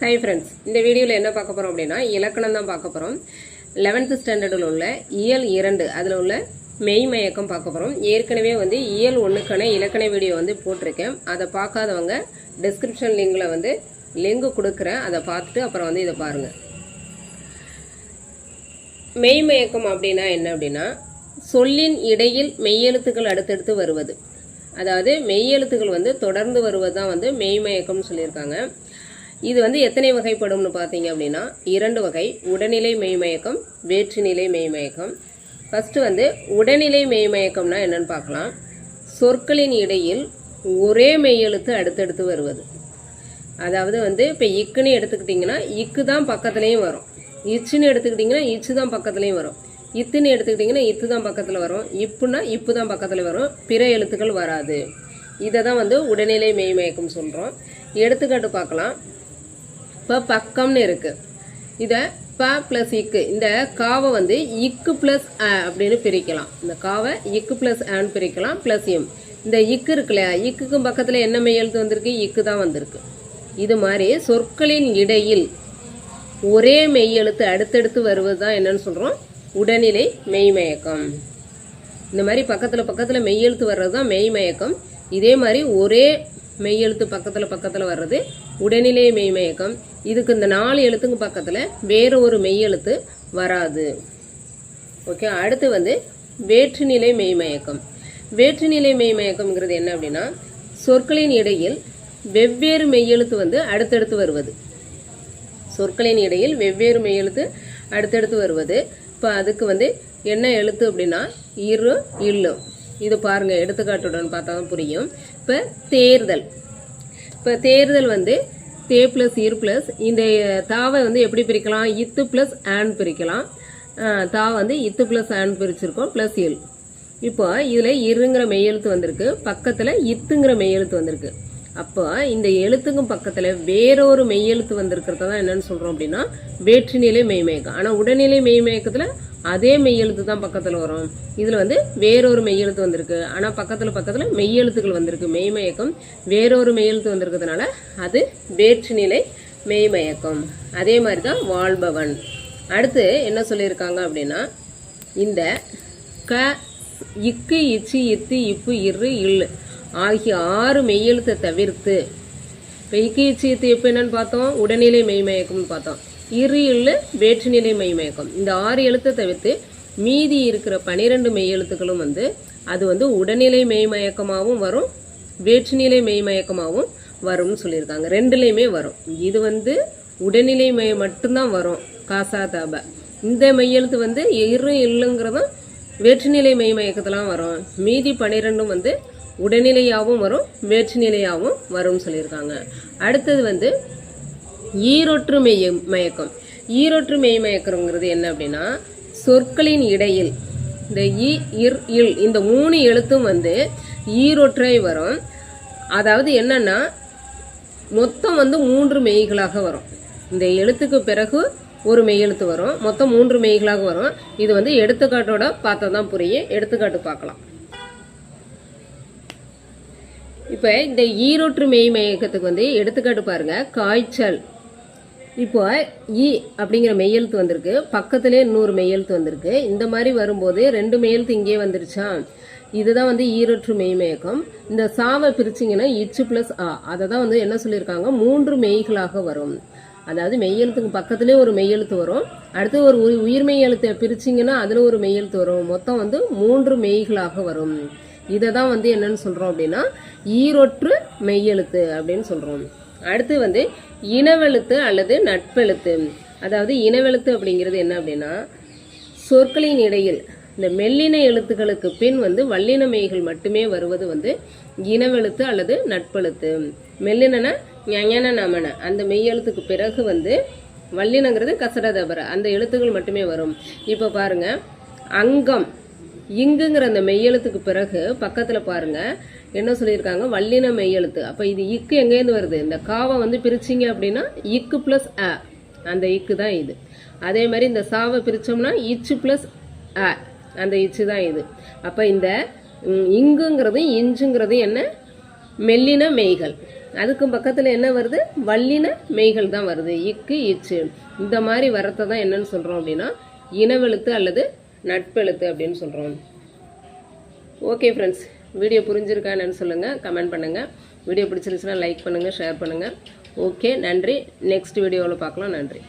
Hi friends இந்த வீடியோவில் என்ன பார்க்க போகிறோம் அப்படின்னா இலக்கணம் தான் பார்க்க போகிறோம் லெவன்த்து ஸ்டாண்டர்டில் உள்ள இயல் இரண்டு அதில் உள்ள மெய் மயக்கம் பார்க்க போகிறோம் ஏற்கனவே வந்து இயல் ஒன்றுக்கான இலக்கண வீடியோ வந்து போட்டிருக்கேன். அதை பார்க்காதவங்க டிஸ்கிரிப்ஷன் லிங்கில் வந்து லிங்க் கொடுக்குறேன். அதை பார்த்துட்டு அப்புறம் வந்து இதை பாருங்கள் மெய்மயக்கம் அப்படின்னா என்ன அப்படின்னா சொல்லின் இடையில் மெய்யெழுத்துக்கள் அடுத்தடுத்து வருவது. அதாவது மெய்யெழுத்துக்கள் வந்து தொடர்ந்து வருவது தான் வந்து மெய்மயக்கம்னு சொல்லியிருக்காங்க. இது வந்து எத்தனை வகைப்படும்னு பார்த்தீங்க அப்படின்னா இரண்டு வகை. உடல்நிலை மெய்மயக்கம் வேற்றுநிலை மெய்மயக்கம். ஃபஸ்ட்டு வந்து உடல்நிலை மெய்மயக்கம்னா என்னென்னு பார்க்கலாம். சொற்களின் இடையில் ஒரே மெய்யெழுத்து அடுத்தடுத்து வருவது. அதாவது வந்து இப்போ இக்குன்னு எடுத்துக்கிட்டிங்கன்னா இக்கு தான் பக்கத்துலேயும் வரும். இச்சுன்னு எடுத்துக்கிட்டிங்கன்னா இச்சு தான் பக்கத்துலேயும் வரும். இத்துன்னு எடுத்துக்கிட்டிங்கன்னா இத்து தான் பக்கத்தில் வரும். இப்புன்னா இப்பு தான் பக்கத்தில் வரும். பிற எழுத்துக்கள் வராது. இதை தான் வந்து உடல்நிலை மெய்மயக்கம் சொல்கிறோம் எடுத்துக்காட்டு பார்க்கலாம். இப்போ பக்கம்னு இருக்குது இதை ப ப்ளஸ் இக்கு இந்த காவை வந்து இக்கு ப்ளஸ் அ அப்படின்னு பிரிக்கலாம். இந்த காவை இக்கு ப்ளஸ் ஆன்னு பிரிக்கலாம். ப்ளஸ் எம் இந்த இக்கு இருக்கு இல்லையா இக்குக்கும் பக்கத்தில் என்ன மெய் எழுத்து வந்திருக்கு இக்கு தான் வந்திருக்கு. இது மாதிரி சொற்களின் இடையில் ஒரே மெய் எழுத்து அடுத்தடுத்து வருவது தான் என்னன்னு சொல்கிறோம் உடனிலை மெய்மயக்கம் இந்த மாதிரி பக்கத்தில் பக்கத்தில் மெய்யெழுத்து வர்றது தான் மெய்மயக்கம் இதே மாதிரி ஒரே மெய்யெழுத்து பக்கத்தில் பக்கத்தில் வர்றது உடல்நிலை மெய்மயக்கம். இதுக்கு இந்த நாலு எழுத்துக்கு பக்கத்தில் வேற ஒரு மெய்யெழுத்து வராது. ஓகே அடுத்து வந்து வேற்றுநிலை மெய்மயக்கம். வேற்றுநிலை மெய்மயக்கம்ங்கிறது என்ன அப்படின்னா சொற்களின் இடையில் வெவ்வேறு மெய்யெழுத்து வந்து அடுத்தடுத்து வருவது. சொற்களின் இடையில் வெவ்வேறு மெய்யெழுத்து அடுத்தடுத்து வருவது. இப்போ அதுக்கு வந்து என்ன எழுத்து அப்படின்னா இரு இல்லு. இது பாருங்க எடுத்துக்காட்டுடன் பார்த்தா தான் புரியும். இப்போ தேர்தல். இப்போ தேர்தல் வந்து தே ப்ளஸ் இரு ப்ளஸ் இந்த தாவை வந்து எப்படி பிரிக்கலாம்? இத்து ப்ளஸ் ஆன் பிரிக்கலாம். தா வந்து இத்து ப்ளஸ் ஆன் பிரிச்சிருக்கோம் ப்ளஸ் இல். இப்போ இதில் இருங்கிற மெய்யெழுத்து வந்திருக்கு. பக்கத்தில் இத்துங்கிற மெய்யெழுத்து வந்திருக்கு. அப்போ இந்த எழுத்துக்கும் பக்கத்தில் வேறொரு மெய்யெழுத்து வந்திருக்கிறத தான் என்னன்னு சொல்கிறோம் அப்படின்னா வேற்றுநிலை மெய்மயக்கம் ஆனால் உடல்நிலை மெய்மயக்கத்தில் அதே மெய்யெழுத்து தான் பக்கத்தில் வரும். இதில் வந்து வேறொரு மெய்யெழுத்து வந்திருக்கு. ஆனால் பக்கத்தில் பக்கத்தில் மெய்யெழுத்துக்கள் வந்திருக்கு. மெய்மயக்கம் வேறொரு மெய்யெழுத்து வந்திருக்கிறதுனால அது வேற்றுநிலை மெய்மயக்கம் அதே மாதிரி தான் வாழ்பவன். அடுத்து என்ன சொல்லியிருக்காங்க அப்படின்னா இந்த க இக்கு இச்சு இத்து இப்பு இரு இல் ஆகிய ஆறு மெய்யெழுத்தை தவிர்த்து இப்போ இக்கு இச்சு இத்து இப்பு என்னன்னு பார்த்தோம். உடல்நிலை மெய்மயக்கம்னு பார்த்தோம். இரு இல்லு வேற்றுநிலை மெய்மயக்கம் இந்த ஆறு எழுத்தை தவிர்த்து மீதி இருக்கிற பனிரெண்டு மெய்யெழுத்துக்களும் வந்து அது வந்து உடல்நிலை மெய்மயக்கமாகவும் வரும் வேற்றுநிலை மெய்மயக்கமாகவும் வரும்னு சொல்லியிருக்காங்க. ரெண்டுலேயுமே வரும். இது வந்து உடல்நிலை மெய் மட்டும்தான் வரும். காசா தாப இந்த மெய்யெழுத்து வந்து இரு இல்லுங்கிறதும் வேற்றுநிலை மெய்மயக்கத்தெல்லாம் வரும். மீதி பனிரெண்டும் வந்து உடல்நிலையாகவும் வரும் வேற்றுநிலையாகவும் வரும்னு சொல்லியிருக்காங்க. அடுத்தது வந்து ஈரொற்று மெய் மயக்கம். ஈரொற்று மெய் மயக்கம்ங்கிறது என்ன அப்படின்னா சொற்களின் இடையில் இந்த இ இர் இல் இந்த மூணு எழுத்தும் வந்து ஈரொற்றை வரும். அதாவது என்னன்னா மொத்தம் வந்து மூன்று மெய்களாக வரும். இந்த எழுத்துக்கு பிறகு ஒரு மெய் எழுத்து வரும். மொத்தம் மூன்று மெய்களாக வரும். இது வந்து எடுத்துக்காட்டோட பார்த்தா தான் புரியும். எடுத்துக்காட்டு பார்க்கலாம். இப்போ இந்த ஈரொற்று மெய் மயக்கத்துக்கு வந்து எடுத்துக்காட்டு பாருங்க. காய்ச்சல். இப்போ இ அப்படிங்கிற மெய்யெழுத்து வந்திருக்கு. பக்கத்திலே இன்னொரு மெய்யெழுத்து வந்திருக்கு. இந்த மாதிரி வரும்போது ரெண்டு மெய்யெழுத்து இங்கே வந்துருச்சா? இதுதான் வந்து ஈரொற்று மெய்மயக்கம். இந்த சாவை பிரிச்சிங்கன்னா இச்சு பிளஸ் ஆ. அதை தான் வந்து என்ன சொல்லியிருக்காங்க? மூன்று மெய்களாக வரும். அதாவது மெய்யெழுத்துக்கு பக்கத்துலேயே ஒரு மெய்யெழுத்து வரும். அடுத்து ஒரு உயி- உயிர் மெய்யெழுத்தை பிரிச்சிங்கன்னா அதில் ஒரு மெய்யெழுத்து வரும். மொத்தம் வந்து மூன்று மெய்களாக வரும். இதை தான் வந்து என்னன்னு சொல்கிறோம் அப்படின்னா ஈரொற்று மெய்யெழுத்து அப்படின்னு சொல்கிறோம் அடுத்து வந்து இனவெழுத்து அல்லது நட்பெழுத்து. அதாவது இனவெழுத்து அப்படிங்கிறது என்ன அப்படின்னா சொற்களின் இடையில் இந்த மெல்லின எழுத்துக்களுக்கு பின் வந்து வல்லின மெய்கள் மட்டுமே வருவது வந்து இனவெழுத்து அல்லது நட்பெழுத்து. மெல்லினன ஞஞன நமன. அந்த மெய்யெழுத்துக்கு பிறகு வந்து வல்லினங்கிறது கசடதபர. அந்த எழுத்துக்கள் மட்டுமே வரும். இப்போ பாருங்க அங்கம். இங்குங்கிற அந்த மெய்யெழுத்துக்கு பிறகு பக்கத்தில் பாருங்க என்ன சொல்லியிருக்காங்க? வல்லின மெய்யெழுத்து. அப்போ இது இக்கு எங்கேருந்து வருது? இந்த காவை வந்து பிரிச்சிங்க அப்படின்னா இக்கு பிளஸ் அ. அந்த இக்கு தான் இது. அதே மாதிரி இந்த சாவை பிரித்தோம்னா இச்சு பிளஸ் அ. அந்த இச்சு தான் இது. அப்போ இந்த இங்குங்கிறதும் இஞ்சுங்கிறதும் என்ன? மெல்லின மெய்கள். அதுக்கும் பக்கத்தில் என்ன வருது? வல்லின மெய்கள் தான் வருது. இக்கு இச்சு. இந்த மாதிரி வரத்தை தான் என்னன்னு சொல்கிறோம் அப்படின்னா இனவெழுத்து அல்லது நட்பெழுத்து அப்படின்னு சொல்கிறோம் ஓகே ஃப்ரெண்ட்ஸ் வீடியோ புரிஞ்சிருக்கா என்னன்னு சொல்லுங்கள் கமெண்ட் பண்ணுங்கள் வீடியோ பிடிச்சிருச்சுன்னா லைக் பண்ணுங்கள் ஷேர் பண்ணுங்கள் ஓகே நன்றி. நெக்ஸ்ட் வீடியோவில் பார்க்கலாம். நன்றி.